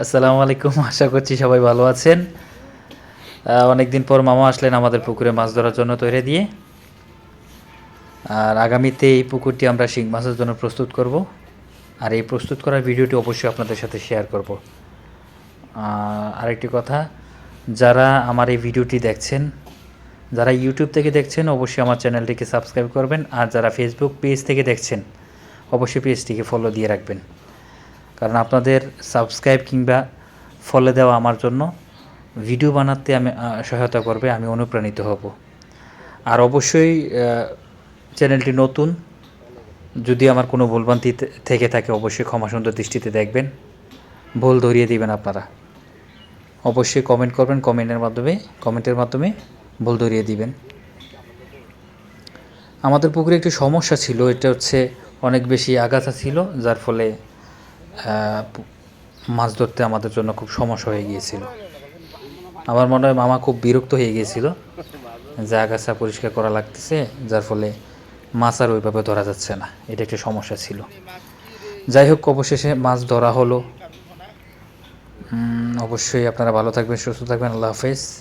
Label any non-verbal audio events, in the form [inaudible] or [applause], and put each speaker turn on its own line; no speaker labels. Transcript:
আসসালামু আলাইকুম, [laughs] আশা করছি সবাই ভালো আছেন। অনেক দিন পর মামা আসলেন আমাদের পুকুরে মাছ ধরার জন্য তৈরি দিয়ে। আর আগামীতে এই পুকুরটি আমরা শিং মাছের জন্য প্রস্তুত করব। আর এই প্রস্তুত করার ভিডিওটি অবশ্যই আপনাদের সাথে শেয়ার করব। আরেকটি কথা, যারা আমার এই ভিডিওটি দেখছেন, যারা ইউটিউব থেকে দেখছেন, অবশ্যই আমার চ্যানেলটিকে সাবস্ক্রাইব করবেন। আর যারা ফেসবুক পেজ থেকে দেখছেন, অবশ্যই পেজটিকে ফলো দিয়ে রাখবেন। কারণ আপনাদের সাবস্ক্রাইব কিংবা ফলো দেওয়া আমার জন্য ভিডিও বানাতে আমি সহায়তা করবে, আমি অনুপ্রাণিত হব। আর অবশ্যই চ্যানেলটি নতুন, যদি আমার কোনো ভুলভ্রান্তি থেকে থাকে, অবশ্যই ক্ষমা সুন্দর দৃষ্টিতে দেখবেন। ভুল ধরিয়ে দিবেন আপনারা। অবশ্যই কমেন্ট করবেন কমেন্টের মাধ্যমে কমেন্টের মাধ্যমে ভুল ধরিয়ে দিবেন। আমাদের পুকুরে একটি সমস্যা ছিল, এটা হচ্ছে অনেক বেশি আগাছা ছিল, যার ফলে মাছ ধরতে আমাদের জন্য খুব সমস্যা হয়ে গিয়েছিল। আমার মনে হয় মামা খুব বিরক্ত হয়ে গিয়েছিল। যে আগাছা পরিষ্কার করা লাগতেছে, যার ফলে মাছ আর ওইভাবে ধরা যাচ্ছে না। এটা একটা সমস্যা ছিল। যাই হোক, অবশেষে মাছ ধরা হলো। অবশ্যই আপনারা ভালো থাকবেন, সুস্থ থাকবেন। আল্লাহ হাফেজ।